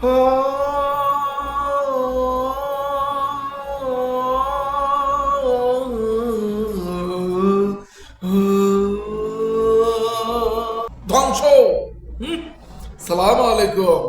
ধ্বংস। সালাম আলাইকুম।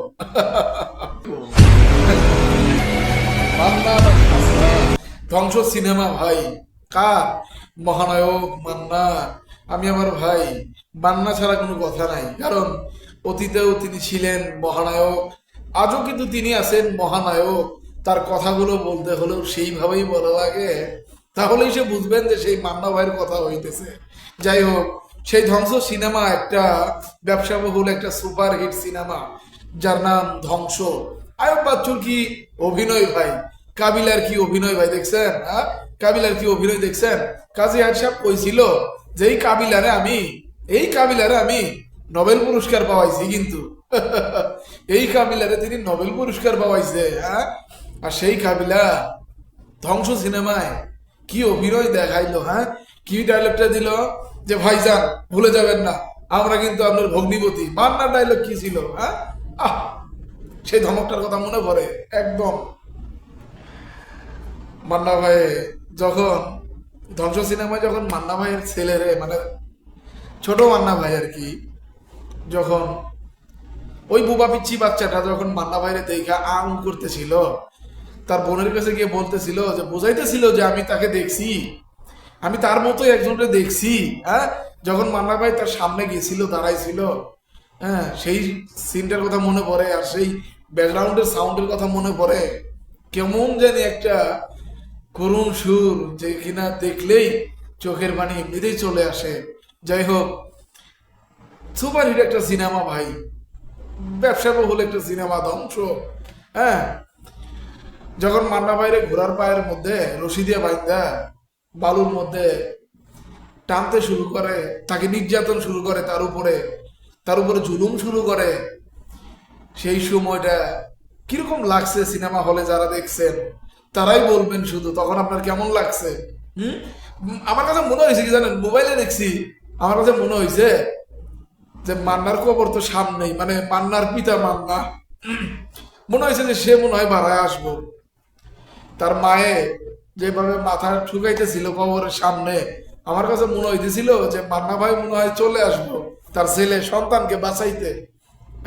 ধ্বংস সিনেমা ভাই। কার? মহানায়ক মান্না। আমি আমার ভাই। মান্না ছাড়া কোনো কথা নাই। কারণ অতীতেও তিনি ছিলেন মহানায়ক। আজও কিন্তু তিনি আছেন মহানায়ক। তার কথাগুলো বলতে হলেও সেইভাবেই বলা লাগে। তাহলেই সে বুঝবেন যে সেই মান্না ভাইয়ের কথা হইতেছে। যাই হোক, সেই ধ্বংস সিনেমা একটা, ব্যবসাবহুল একটা সুপার হিট সিনেমা, যার নাম ধ্বংস। আয়ব বাচ্চুর কি অভিনয় ভাই? কাবিলার কি অভিনয় ভাই দেখছেন হ্যাঁ কাবিলার কি অভিনয় দেখছেন? কাজী হাট সাহেব কইছিল যে এই কাবিলারে আমি, এই কাবিলারে আমি নোবেল পুরস্কার পাওয়াইছি কিন্তু। এই কাবিলারে তিনি নোবেল পুরস্কার পাওয়াইছে হ্যাঁ? আর সেই কাবিলা ধ্বংস সিনেমায় কি অভিনয় দেখাইলো হ্যাঁ? কি ডায়লগটা দিল যে, ভাইজান, ভুলে যাবেন না, আমরা কিন্তু আপনার ভগ্নিপতি। মান্নার ডায়লগ কি ছিল হ্যাঁ? আহ! সেই ধমকটার কথা মনে পড়ে, একদম। মান্না ভাই যখন, ধ্বংস সিনেমায় যখন মান্না ভাইয়ের ছেলেরে মানে ছোট মান্না ভাই আর কি, যখন ওই বুবা পিচ্ছি বাচ্চাটা যখন মান্না ভাইরে দেখা আং করতেছিল, তার বোনের কাছে গিয়ে বলতেছিল যে, বোঝাইতেছিল যে আমি তাকে দেখছি। আমি তার মতোই একজনকে দেখছি হ্যাঁ? যখন মান্না ভাই তার সামনে গেছিল দাঁড়াইছিল হ্যাঁ? সেই সিনটার কথা মনে পড়ে আর সেই ব্যাকগ্রাউন্ডের সাউন্ডের কথা মনে পড়ে। কেমন জানি একটা করুণ সুর যে কিনা দেখলেই চোখের পানি এমনিতেই চলে আসে। যাই হোক সুপার হিট একটা সিনেমা ভাই। ব্যবসা বহুল একটা সিনেমা ধ্বংস। হ্যাঁ? যখন মান্না বাইরে ঘোড়ার পায়ের মধ্যে রশি দিয়ে বাইন্দা, বালুর মধ্যে টানতে শুরু করে, তাকে নির্যাতন শুরু করে তার উপরে তার উপরে জুলুম শুরু করে, সেই সময়টা কীরকম লাগছে সিনেমা হলে যারা দেখছেন? তারাই বলবেন শুধু, তখন আপনার কেমন লাগছে? হুম? আমার কাছে মনে হয়েছে কি জানেন, মোবাইলে দেখছি, আমার কাছে মনে হয়েছে যে মান্নার কবর তো সামনেই মানে মান্নার পিতা মান্না। মনে হয়েছে যে সে মনে হয় ভাড়ায় আসব। তার মায়ে যেভাবে মাথা ঠুকাইতেছিল কবরের সামনে, আমার কাছে মনে হইতেছিল যে মান্না ভাই মনে হয় চলে আসব, তার ছেলে সন্তানকে বাঁচাইতে।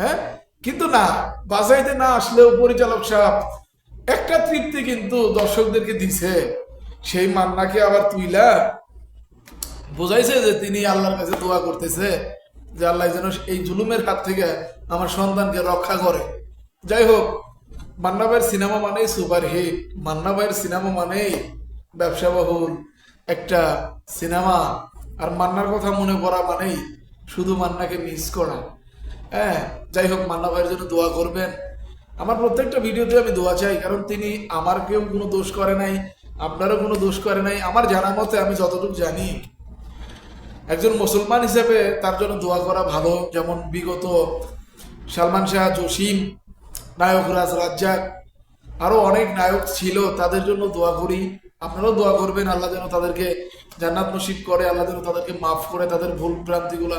হ্যাঁ? কিন্তু না, বাঁচাইতে না আসলেও পরিচালক সাহেব একটা তৃপ্তি কিন্তু দর্শকদেরকে দিছে। সেই মান্নাকে আবার তুইলা, বোঝাইছে যে তিনি আল্লাহর কাছে দোয়া করতেছে। যে আল্লাহ যেন এই জুলুমের হাত থেকে আমার সন্তানকে রক্ষা করে। যাই হোক, মান্না ভাইয়ের সিনেমা মানেই সুপার হিট মান্না ভাইয়ের সিনেমা মানেই ব্যবসা বহুল। একটা সিনেমা আর মান্নার কথা মনে করা মানেই শুধু মান্নাকে মিস করা। হ্যাঁ যাই হোক, মান্না ভাইয়ের জন্য দোয়া করবেন। আমার প্রত্যেকটা ভিডিওতে আমি দোয়া চাই, কারণ তিনি আমার কেউ কোনো দোষ করে নাই, আপনারও কোনো দোষ করে নাই। আমার জানা মতে আমি যতটুকু জানি একজন মুসলমান হিসেবে তার জন্য দোয়া করা ভালো, যেমন বিগত সালমান শাহ, জসিম, নায়ক রাজ রাজ্জাক, আরও অনেক নায়ক ছিল, তাদের জন্য দোয়া করি। আপনারাও দোয়া করবেন, আল্লাহ যেন তাদেরকে জান্নাত নসিব করে, আল্লাহ যেন তাদেরকে মাফ করে, তাদের ভুল ভ্রান্তিগুলা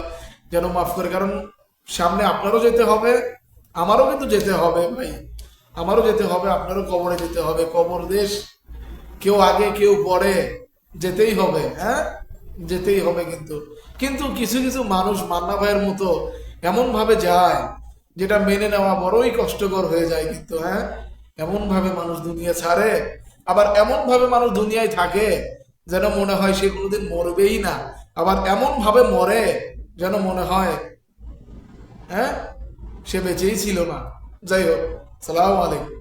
যেন মাফ করে। কারণ সামনে আপনারও যেতে হবে, আমারও কিন্তু যেতে হবে ভাই। আমারও যেতে হবে, আপনারও কবরে যেতে হবে। কবর দেশ, কেউ আগে, কেউ পরে যেতেই হবে হ্যাঁ? যেতেই হবে কিন্তু। কিন্তু কিছু কিছু মানুষ মান্না ভাইয়ের মতো এমন ভাবে যায়, যেটা মেনে নেওয়া বড়ই কষ্টকর হয়ে যায় কিন্তু হ্যাঁ? এমন ভাবে মানুষ দুনিয়া ছাড়ে, আবার এমন ভাবে মানুষ দুনিয়ায় থাকে, যেন মনে হয় সে কোনোদিন মরবেই না। আবার এমন ভাবে মরে, যেন মনে হয় হ্যাঁ? সে বেঁচেই ছিল না। যাই হোক, সালাম আলাইকুম।